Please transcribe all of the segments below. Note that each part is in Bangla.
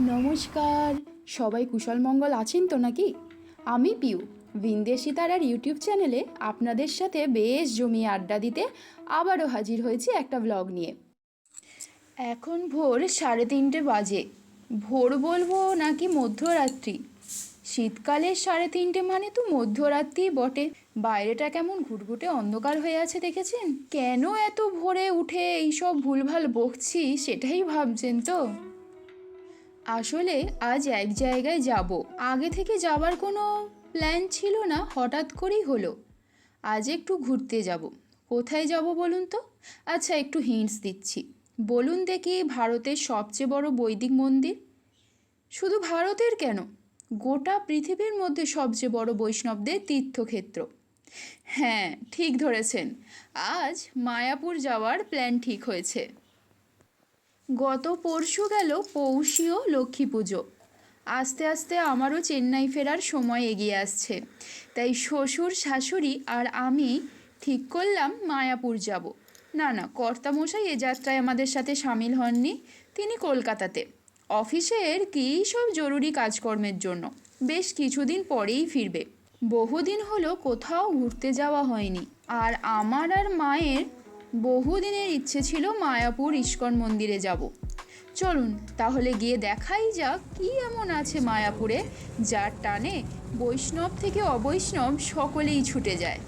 নমস্কার। সবাই কুশল মঙ্গল আছেন তো নাকি? আমি পিউ বিন্দেশি তারার ইউটিউব চ্যানেলে আপনাদের সাথে বেশ জমিয়ে আড্ডা দিতে আবারও হাজির হয়েছি একটা ব্লগ নিয়ে। এখন ভোর সাড়ে তিনটে বাজে। ভোর বলব নাকি মধ্যরাত্রি? শীতকালের সাড়ে তিনটে মানে তো মধ্যরাত্রি বটে। বাইরেটা কেমন ঘুটঘুটে অন্ধকার হয়ে আছে দেখেছেন? কেন এত ভোরে উঠে এইসব ভুলভাল বকছি সেটাই ভাবছেন তো? আসলে আজ এক জায়গায় যাব। আগে থেকে যাবার কোনো প্ল্যান ছিল না, হঠাৎ করেই হলো। আজ একটু ঘুরতে যাব। কোথায় যাব বলুন তো? আচ্ছা একটু হিন্টস দিচ্ছি। বলুন দেখি ভারতের সবচেয়ে বড় বৈদিক মন্দির। শুধু ভারতের কেন? গোটা পৃথিবীর মধ্যে সবচেয়ে বড় বৈষ্ণবদের তীর্থক্ষেত্র। হ্যাঁ ঠিক ধরেছেন। আজ মায়াপুর যাওয়ার প্ল্যান ঠিক হয়েছে। গত পরশু গেল পৌষীয় লক্ষ্মী পুজো। আস্তে আস্তে আমারও চেন্নাই ফেরার সময় এগিয়ে আসছে। তাই শ্বশুর, শাশুড়ি আর আমি ঠিক করলাম মায়াপুর যাব। না না, কর্তামশাই এ যাত্রায় আমাদের সাথে সামিল হননি। তিনি কলকাতাতে। অফিসের কী সব জরুরি কাজকর্মের জন্য। বেশ কিছুদিন পরেই ফিরবে। বহুদিন হলো কোথাও ঘুরতে যাওয়া হয়নি। আর আমার আর মায়ের বহুদিনের ইচ্ছে ছিল মায়াপুর ইস্কন মন্দিরে যাব। চলুন তাহলে গিয়ে দেখাই যাক কি এমন আছে মায়াপুরে যার টানে বৈষ্ণব থেকে অবৈষ্ণব সকলেই ছুটে যায়।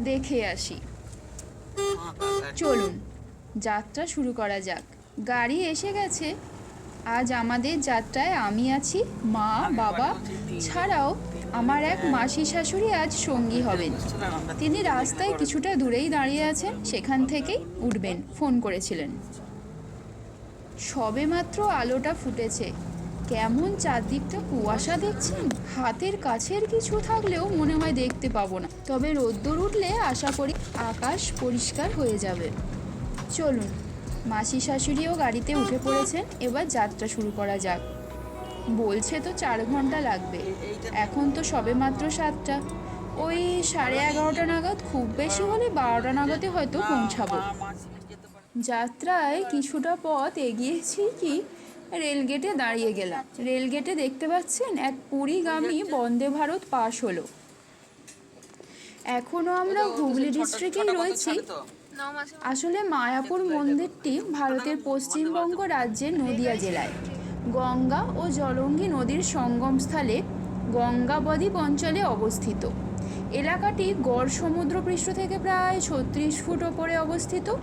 দেখে আসি। চলুন যাত্রা শুরু করা যাক। গাড়ি এসে গেছে। আজ আমাদের যাত্রায় আমি আছি মা বাবা ছাড়াও আমার এক মাসি শাশুড়ি আজ সঙ্গী হবেন। তিনি রাস্তায় কিছুটা দূরেই দাঁড়িয়ে আছেন, সেখান থেকেই উঠবেন, ফোন করেছিলেন। সবেমাত্র আলোটা ফুটেছে। কেমন চারদিকটা কুয়াশা দেখছেন? হাতের কাছের কিছু থাকলেও মনে হয় দেখতে পাবো না। তবে রোদ্দুর উঠলে আশা করি আকাশ পরিষ্কার হয়ে যাবে। চলুন, মাসি শাশুড়িও গাড়িতে উঠে পড়েছেন, এবার যাত্রা শুরু করা যাক। বলছে তো চার ঘণ্টা লাগবে। এখন তো সবেমাত্র সাতটা। ওই সাড়ে এগারোটা নাগাদ খুব বেশি হলে বারোটা নাগাদে হয়তো পৌঁছাবো। যাত্রায় কিছুটা পথ এগিয়েছি কি? রেলগেটে দাঁড়িয়ে গেলাম। রেলগেটে দেখতে পাচ্ছেন এক পুরীগামী বন্দে ভারত পাশ হলো। এখনও আমরা হুগলি ডিস্ট্রিক্টেই রয়েছি। আসলে মায়াপুর মন্দিরটি ভারতের পশ্চিমবঙ্গ রাজ্যের নদিয়া জেলায়। গঙ্গা ও জলঙ্গি নদীর সঙ্গমস্থলে গঙ্গাবদ্বীপ অঞ্চলে অবস্থিত। এলাকাটি গড় সমুদ্রপৃষ্ঠ থেকে প্রায় ছত্রিশ ফুট ওপরে অবস্থিত।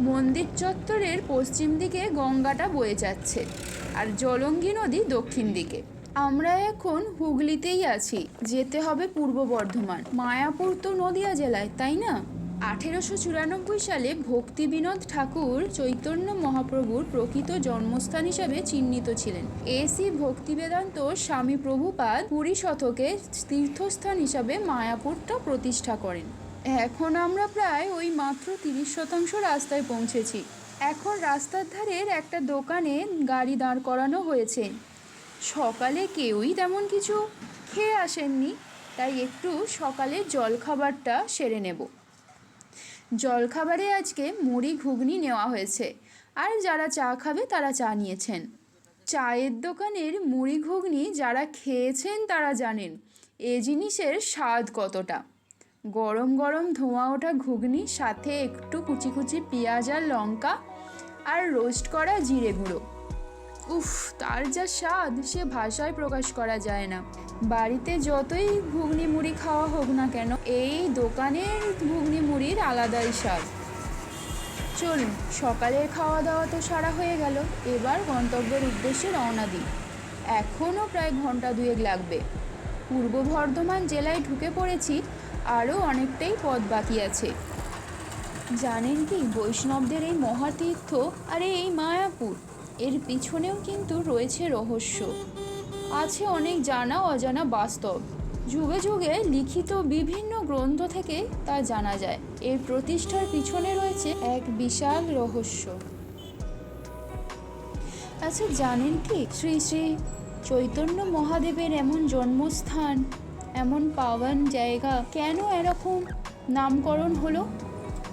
মন্দির চত্বরের পশ্চিম দিকে গঙ্গাটা বয়ে যাচ্ছে আর জলঙ্গি নদী দক্ষিণ দিকে। আমরা এখন হুগলিতেই আছি, যেতে হবে পূর্ব বর্ধমান। মায়াপুর তো নদিয়া জেলায়, তাই না? আঠেরোশো চুরানব্বই সালে ভক্তি বিনোদ ঠাকুর চৈতন্য মহাপ্রভুর প্রকৃত জন্মস্থান হিসাবে চিহ্নিত ছিলেন। এসি ভক্তি বেদান্ত স্বামী প্রভুপাদ কুড়ি শতকে তীর্থস্থান হিসাবে মায়াপুরটা প্রতিষ্ঠা করেন। এখন আমরা প্রায় ওই মাত্র তিরিশ শতাংশ রাস্তায় পৌঁছেছি। এখন রাস্তার ধারের একটা দোকানে গাড়ি দাঁড় করানো হয়েছে। সকালে কেউই তেমন কিছু খেয়ে আসেননি, তাই একটু সকালের জলখাবারটা সেরে নেব। জলখাবারে আজকে মুড়ি ঘুগনি নেওয়া হয়েছে। আর যারা চা খাবে, তারা চা নিয়েছেন। চায়ের দোকানের মুড়ি ঘুগনি যারা খেয়েছেন, তারা জানেন, এ জিনিসের স্বাদ কতটা। গরম গরম ধোঁয়া ওঠা ঘুগনি, সাথে একটু কুচি কুচি পেঁয়াজ আর লঙ্কা, আর রোস্ট করা জিরে গুঁড়ো। উফ, তার যা স্বাদ, সে ভাষায় প্রকাশ করা যায় না। বাড়িতে যতই ঘুগনি মুড়ি খাওয়া হোক না কেন, এই দোকানের ঘুগনি মুড়ির আলাদাই স্বাদ। চলুন, সকালের খাওয়া দাওয়া তো সারা হয়ে গেল, এবার গন্তব্যের উদ্দেশ্যে রওনা দিই। এখনও প্রায় ঘণ্টা দুয়েক লাগবে। পূর্ব বর্ধমান জেলায় ঢুকে পড়েছি, আরও অনেকটাই পথ বাকি আছে। জানেন কি, বৈষ্ণবদের এই মহাতীর্থ আরে এই মায়াপুর এর পিছনেও কিন্তু রয়েছে রহস্য। আছে অনেক জানা অজানা বাস্তব। যুগে যুগে লিখিত বিভিন্ন গ্রন্থ থেকে তা জানা যায়। এর প্রতিষ্ঠার পিছনে রয়েছে এক বিশাল রহস্য। আচ্ছা জানেন কি? শ্রী শ্রী চৈতন্য মহাদেবের এমন জন্মস্থান, এমন পাওয়ান জায়গা কেন এরকম নামকরণ হলো?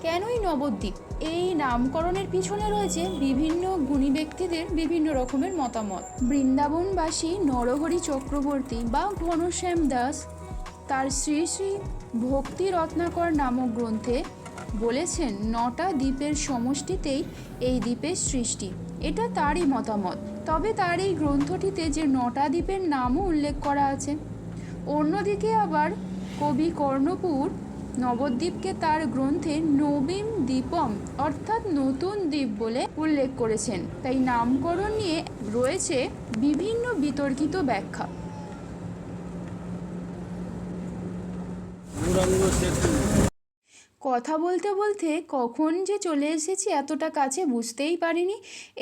কেনই নবদ্বীপ? এই নামকরণের পিছনে রয়েছে বিভিন্ন গুণী ব্যক্তিদের বিভিন্ন রকমের মতামত। বৃন্দাবনবাসী নরহরি চক্রবর্তী বা ঘনশ্যাম দাস তার শ্রী শ্রী ভক্তি রত্নাকর নামক গ্রন্থে বলেছেন, নটা দ্বীপের সমষ্টিতেই এই দ্বীপের সৃষ্টি। এটা তারই মতামত। তবে তার এই গ্রন্থটিতে যে নটা দ্বীপের নামও উল্লেখ করা আছে। অন্যদিকে আবার কবি কর্ণপুর নবদ্বীপকে তার গ্রন্থে নবীন দ্বীপম অর্থাৎ নতুন দ্বীপ বলে উল্লেখ করেছেন। তাই নামকরণ নিয়ে রয়েছে বিভিন্ন বিতর্কিত ব্যাখ্যা। কথা বলতে বলতে কখন যে চলে এসেছি এতটা কাছে বুঝতেই পারিনি।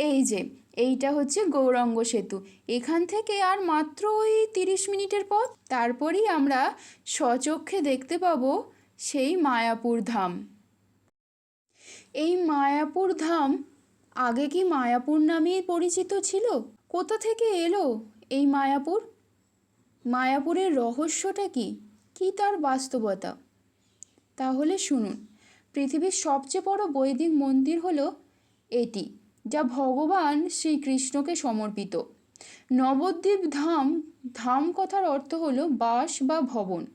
এই যে, এইটা হচ্ছে গৌরাঙ্গ সেতু। এখান থেকে আর মাত্র ওই তিরিশ মিনিটের পথ। তারপরেই আমরা স্বচক্ষে দেখতে পাবো সেই মায়াপুর ধাম। এই মায়াপুর ধাম আগে কি মায়াপুর নামেই পরিচিত ছিল? কোথা থেকে এলো এই মায়াপুর? মায়াপুরের রহস্যটা কি? কি তার বাস্তবতা? তাহলে শুনুন, পৃথিবীর সবচেয়ে বড় বৈদিক মন্দির হলো এটি, যা ভগবান শ্রীকৃষ্ণকে সমর্পিত। নবদ্বীপ ধাম ধাম কথার অর্থ হলো বাস বা ভবন।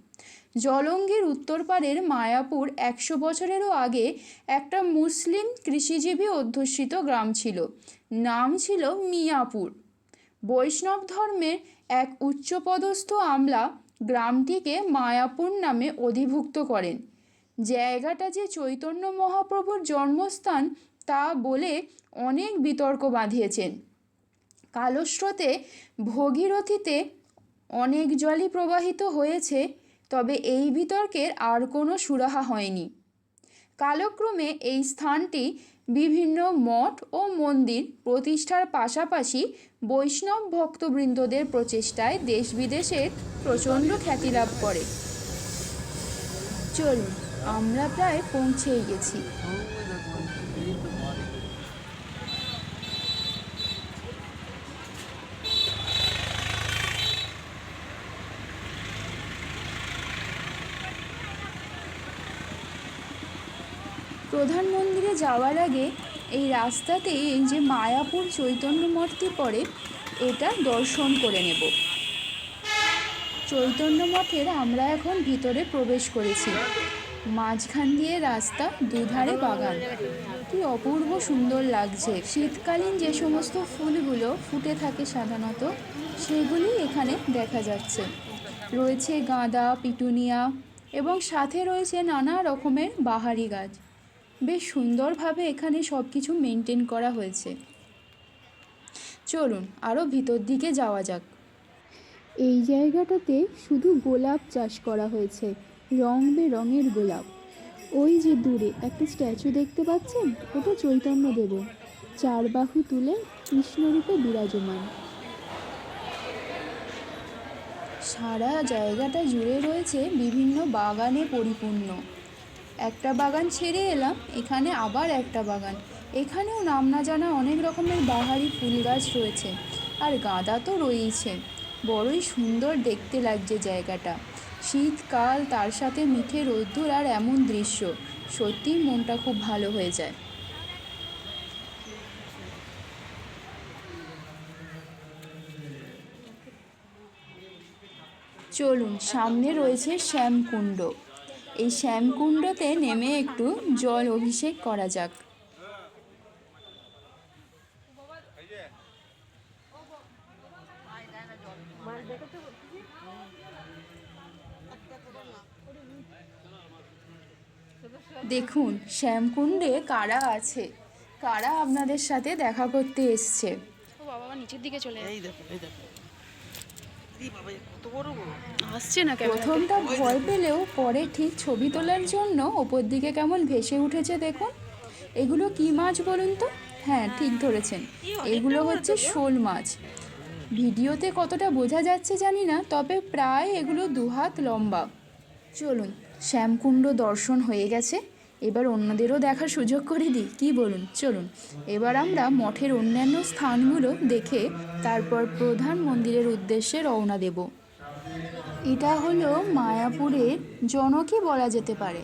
জলঙ্গির উত্তর পাড়ের মায়াপুর একশো বছরেরও আগে একটা মুসলিম কৃষিজীবী অধ্যুষিত গ্রাম ছিল। নাম ছিল মিয়াপুর। বৈষ্ণব ধর্মের এক উচ্চপদস্থ আমলা গ্রামটিকে মায়াপুর নামে অধিভুক্ত করেন। জায়গাটা যে চৈতন্য মহাপ্রভুর জন্মস্থান তা বলে অনেক বিতর্ক বাঁধিয়েছেন। কালস্রোতে ভগীরথীতে অনেক জলই প্রবাহিত হয়েছে তবে এই বিতর্কের আর কোনো সুরাহা হয়নি। কালক্রমে এই স্থানটি বিভিন্ন মঠ ও মন্দির প্রতিষ্ঠার পাশাপাশি বৈষ্ণব ভক্তবৃন্দদের প্রচেষ্টায় দেশ বিদেশের প্রচণ্ড খ্যাতি লাভ করে। চলুন, আমরা প্রায় পৌঁছেই গেছি। প্রধান মন্দিরে যাওয়ার আগে এই রাস্তাতে এই যে মায়াপুর চৈতন্য মঠটি পড়ে, এটা দর্শন করে নেব। চৈতন্য মঠের আমরা এখন ভিতরে প্রবেশ করেছি। মাঝখান দিয়ে রাস্তা, দুধারে বাগান। কি অপূর্ব সুন্দর লাগছে। শীতকালীন যে সমস্ত ফুলগুলো ফুটে থাকে সাধারণত, সেগুলি এখানে দেখা যাচ্ছে। রয়েছে গাঁদা, পিটুনিয়া এবং সাথে রয়েছে নানা রকমের বাহারি গাছ। বেশ সুন্দরভাবে এখানে সব কিছু মেনটেন করা হয়েছে। চলুন আরও ভিতর দিকে যাওয়া যাক। এই জায়গাটাতে শুধু গোলাপ চাষ করা হয়েছে, রং বেরঙের গোলাপ। ওই যে দূরে একটা স্ট্যাচু দেখতে পাচ্ছেন? ওটা চৈতন্য দেবের। চার বাহু তুলে কৃষ্ণরূপে বিরাজমান। সারা জায়গাটা জুড়ে রয়েছে বিভিন্ন বাগানে পরিপূর্ণ। একটা বাগান ছেড়ে এলাম, এখানে আবার একটা বাগান। এখানেও নাম না জানা অনেক রকমের বাহারি ফুল গাছ রয়েছে, আর গাঁদা তো রয়েইছে। বড়ই সুন্দর দেখতে লাগছে জায়গাটা। শীতকাল, তার সাথে মিঠে রোদ্দুর আর এমন দৃশ্য। সত্যিই মনটা খুব ভালো হয়ে যায়। চলুন, সামনে রয়েছে শ্যামকুণ্ড। এই শ্যামকুণ্ডতে নেমে একটু জল অভিষেক করা যাক। দেখুন শ্যামকুণ্ডে কারা আছে? কারা আপনাদের সাথে দেখা করতে এসছে? ও বাবা নিচের দিকে চলে এই দেখো এই দেখো এই বাবা এ কত বড় গো আসছে না প্রথমটা ভয় পেলেও পরে ঠিক ছবি তোলার জন্য ওপর দিকে কেমন ভেসে উঠেছে দেখুন। এগুলো কি মাছ বলুন তো? হ্যাঁ ঠিক ধরেছেন। এগুলো হচ্ছে শোল মাছ। ভিডিওতে কতটা বোঝা যাচ্ছে জানি না তবে প্রায় এগুলো দুহাত লম্বা। চলুন শ্যামকুণ্ড দর্শন হয়ে গেছে। এবার অন্যদেরও দেখার সুযোগ করে দিই। কি বলুন? চলুন। এবার আমরা মঠের অন্যান্য স্থানগুলো দেখে তারপর প্রধান মন্দিরের উদ্দেশ্যে রওনা দেব। এটা হলো মায়াপুরের জনকই বলা যেতে পারে।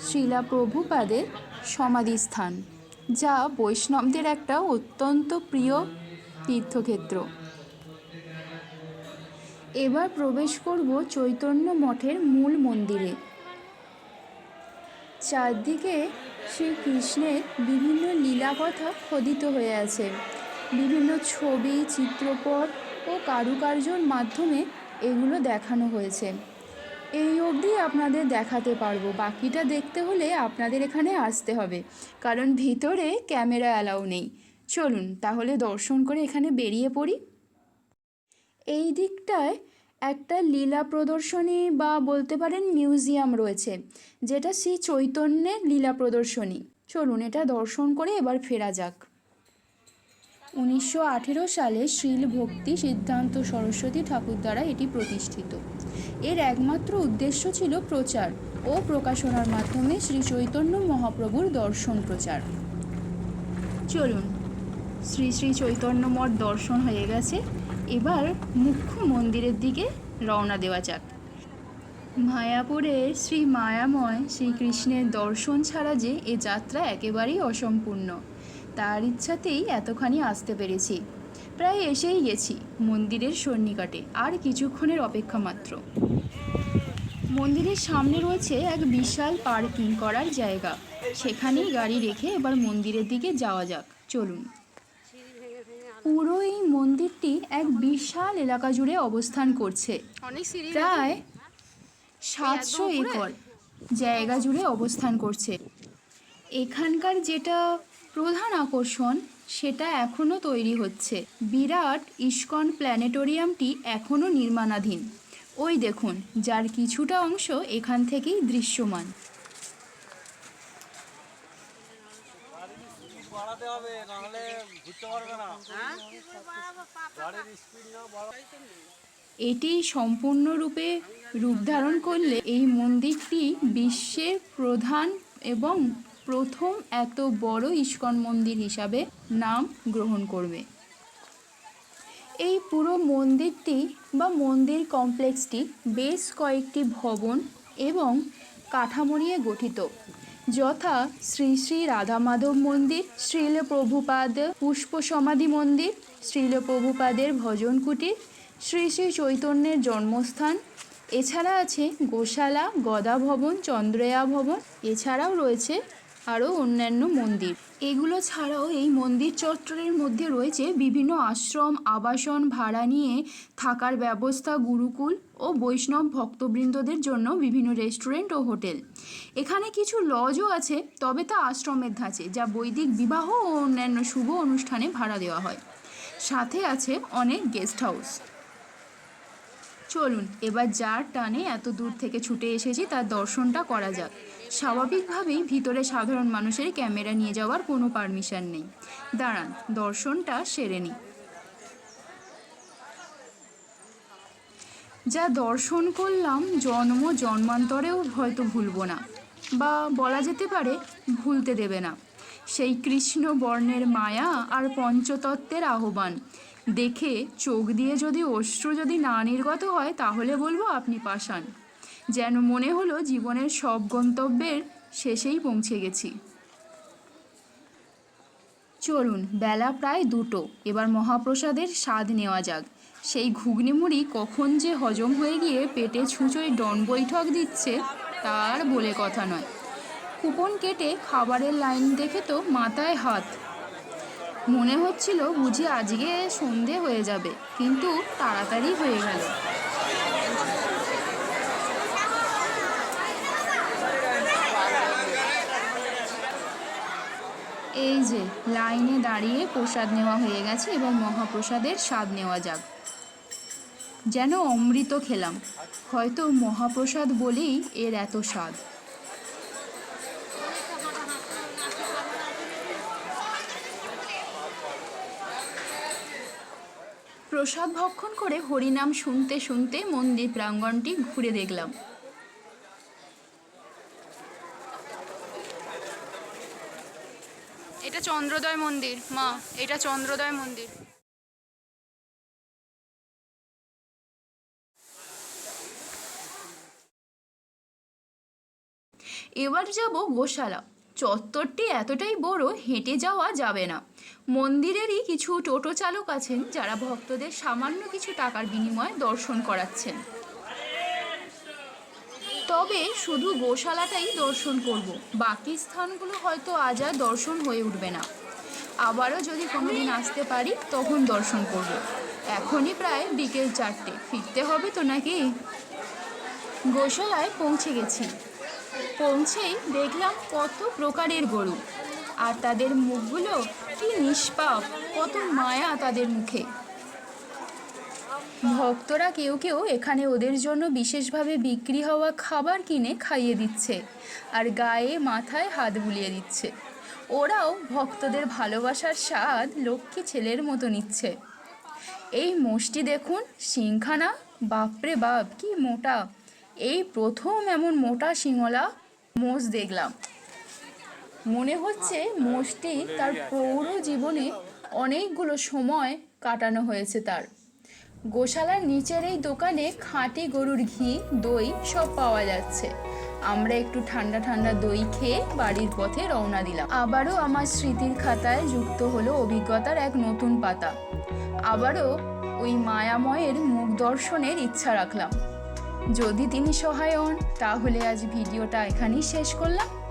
শিলা প্রভুপাদের সমাধিস্থান, যা বৈষ্ণবদের একটা অত্যন্ত প্রিয় তীর্থক্ষেত্র। এবার প্রবেশ করব চৈতন্য মঠের মূল মন্দিরে। চারদিকে শ্রীকৃষ্ণের বিভিন্ন লীলাকথা খোদিত হয়ে আছে। বিভিন্ন ছবি, চিত্রপট ও কারুকার্যর মাধ্যমে এগুলো দেখানো হয়েছে। এই অবধি আপনাদের দেখাতে পারব। বাকিটা দেখতে হলে আপনাদের এখানে আসতে হবে, কারণ ভিতরে ক্যামেরা অ্যালাউ নেই। চলুন, তাহলে দর্শন করে এখানে বেরিয়ে পড়ি। এই দিকটায় একটা লীলা প্রদর্শনী বা বলতে পারেন মিউজিয়াম রয়েছে, যেটা শ্রী চৈতন্যের লীলা প্রদর্শনী। চলুন এটা দর্শন করে এবার ফেরা যাক। উনিশশো আঠেরো সালে শ্রীল ভক্তি সিদ্ধান্ত সরস্বতী ঠাকুর দ্বারা এটি প্রতিষ্ঠিত। এর একমাত্র উদ্দেশ্য ছিল প্রচার ও প্রকাশনার মাধ্যমে শ্রী চৈতন্য মহাপ্রভুর দর্শন প্রচার। চলুন, শ্রী শ্রী চৈতন্য মঠ দর্শন হয়ে গেছে। এবার মুখ্য মন্দিরের দিকে রওনা দেওয়া যাক। মায়াপুরে শ্রী মায়াময় শ্রীকৃষ্ণের দর্শন ছাড়া যে এ যাত্রা একেবারেই অসম্পূর্ণ, তার ইচ্ছাতেই এতখানি আসতে পেরেছি। প্রায় এসেই গেছি মন্দিরের সন্নিকটে, আর কিছুক্ষণের অপেক্ষা মাত্র। মন্দিরের সামনে রয়েছে এক বিশাল পার্কিং করার জায়গা। সেখানেই গাড়ি রেখে এবার মন্দিরের দিকে যাওয়া যাক। চলুন। পুরো এই মন্দিরটি এক বিশাল এলাকা জুড়ে অবস্থান করছে। প্রায় সাতশো একর জায়গা জুড়ে অবস্থান করছে। এখানকার যেটা প্রধান আকর্ষণ সেটা এখনও তৈরি হচ্ছে। বিরাট ইস্কন প্ল্যানেটোরিয়ামটি এখনও নির্মাণাধীন। ওই দেখুন যার কিছুটা অংশ এখান থেকেই দৃশ্যমান। হবে নাহলে ঘুরতে পারবে না। গাড়ির স্পিড না বাড়া এটি সম্পূর্ণরূপে রূপ ধারণ করলে এই মন্দিরটি বিশ্বের প্রধান এবং প্রথম এত বড় ইস্কন মন্দির হিসাবে নাম গ্রহণ করবে। এই পুরো মন্দিরটি বা মন্দির কমপ্লেক্সটি বেশ কয়েকটি ভবন এবং কাঠামো নিয়ে গঠিত। যথা শ্রী শ্রী রাধা মাধব মন্দির শ্রীল প্রভুপাদ পুষ্প সমাধি মন্দির শ্রীল প্রভুপাদের ভজন কুটির, শ্রী শ্রী চৈতন্যের জন্মস্থান। এছাড়া আছে গোশালা, গদা ভবন, চন্দ্রয়া ভবন, এছাড়াও রয়েছে আরও অন্যান্য মন্দির। এগুলো ছাড়াও এই মন্দির চত্বরের মধ্যে রয়েছে বিভিন্ন আশ্রম, আবাসন ভাড়া নিয়ে থাকার ব্যবস্থা, গুরুকুল ও বৈষ্ণব ভক্তবৃন্দদের জন্য বিভিন্ন রেস্টুরেন্ট ও হোটেল। এখানে কিছু লজও আছে, তবে তা আশ্রমের ধাঁচে, যা বৈদিক বিবাহ ও অন্যান্য শুভ অনুষ্ঠানে ভাড়া দেওয়া হয়। সাথে আছে অনেক গেস্ট হাউস। চলুন, এবার যার টানে এত দূর থেকে ছুটে এসেছি তার দর্শনটা করা যাক। স্বাভাবিকভাবেই ভিতরে সাধারণ মানুষের ক্যামেরা নিয়ে যাওয়ার কোনো পারমিশন নেই। দাঁড়ান, দর্শনটা সেরে নিই। যা দর্শন করলাম জন্ম জন্মান্তরেও হয়তো ভুলবো না। বা বলা যেতে পারে ভুলতে দেবে না। সেই কৃষ্ণ বর্ণের মায়া আর পঞ্চতত্ত্বের আহ্বান। দেখে চোখ দিয়ে যদি অশ্রু যদি না নির্গত হয়, তাহলে বলব আপনি পাষাণ। যেন মনে হলো জীবনের সব গন্তব্যের শেষেই পৌঁছে গেছি। চলুন, বেলা প্রায় দুটো। এবার মহাপ্রসাদের স্বাদ নেওয়া যাক। সেই ঘুগনি মুড়ি কখন যে হজম হয়ে গিয়ে পেটে ছুঁচোয় ডন বৈঠক দিচ্ছে, তার বলে কথা নয়। কুপন কেটে খাবারের লাইন দেখে তো মাথায় হাত। মনে হচ্ছিল বুঝি আজকে সন্ধে হয়ে যাবে, কিন্তু তাড়াতাড়ি হয়ে গেল। এই যে, লাইনে দাঁড়িয়ে প্রসাদ নেওয়া হয়ে গেছে এবং মহাপ্রসাদের স্বাদ নেওয়া যাক। যেন অমৃত খেলাম। হয়তো মহাপ্রসাদ বলেই এর এত স্বাদ। প্রসাদ ভক্ষণ করে হরিনাম শুনতে শুনতে মন্দির প্রাঙ্গণটি ঘুরে দেখলাম। এটা চন্দ্রোদয় মন্দির, মা। এটা চন্দ্রোদয় মন্দির। এবার যাব গোশালা। চত্বরটি এতটাই বড়, হেঁটে যাওয়া যাবে না। মন্দিরেরই কিছু টোটো চালক আছেন, যারা ভক্তদের সামান্য কিছু টাকার বিনিময়ে দর্শন করাচ্ছেন। তবে শুধু গোশালাটাই দর্শন করব, বাকি স্থানগুলো হয়তো আজ আর দর্শন হয়ে উঠবে না। আবারও যদি কোনোদিন আসতে পারি, তখন দর্শন করব। এখনই প্রায় বিকেল চারটে, ফিরতে হবে তো নাকি? গোশালায় পৌঁছে গেছি। পৌঁছেই দেখলাম কত প্রকারের গরু। আর তাদের মুখগুলো কি নিষ্পাপ, কত মায়া তাদের মুখে। ভক্তরা কেউ কেউ এখানে ওদের জন্য বিশেষভাবে বিক্রি হওয়া খাবার কিনে খাইয়ে দিচ্ছে আর গায়ে, মাথায় হাত বুলিয়ে দিচ্ছে। ওরাও ভক্তদের ভালোবাসার স্বাদ লক্ষ্মী ছেলের মতো নিচ্ছে। এই মোষটি দেখুন, সিংখানা, বাপরে বাপ, কি মোটা। এই প্রথম এমন মোটা শিঙলা মোষ দেখলাম। মনে হচ্ছে মোষটি তার পৌর জীবনে অনেকগুলো সময় কাটানো হয়েছে তার। গোশালার নিচের এই দোকানে খাঁটি গরুর ঘি, দই সব পাওয়া যাচ্ছে। আমরা একটু ঠান্ডা ঠান্ডা দই খেয়ে বাড়ির পথে রওনা দিলাম। আবারও আমার স্মৃতির খাতায় যুক্ত হলো অভিজ্ঞতার এক নতুন পাতা। আবারও ওই মায়াময়ের মুখ দর্শনের ইচ্ছা রাখলাম। যদি তিনি সহায় হন তাহলে আজ ভিডিওটা এখানেই শেষ করলাম।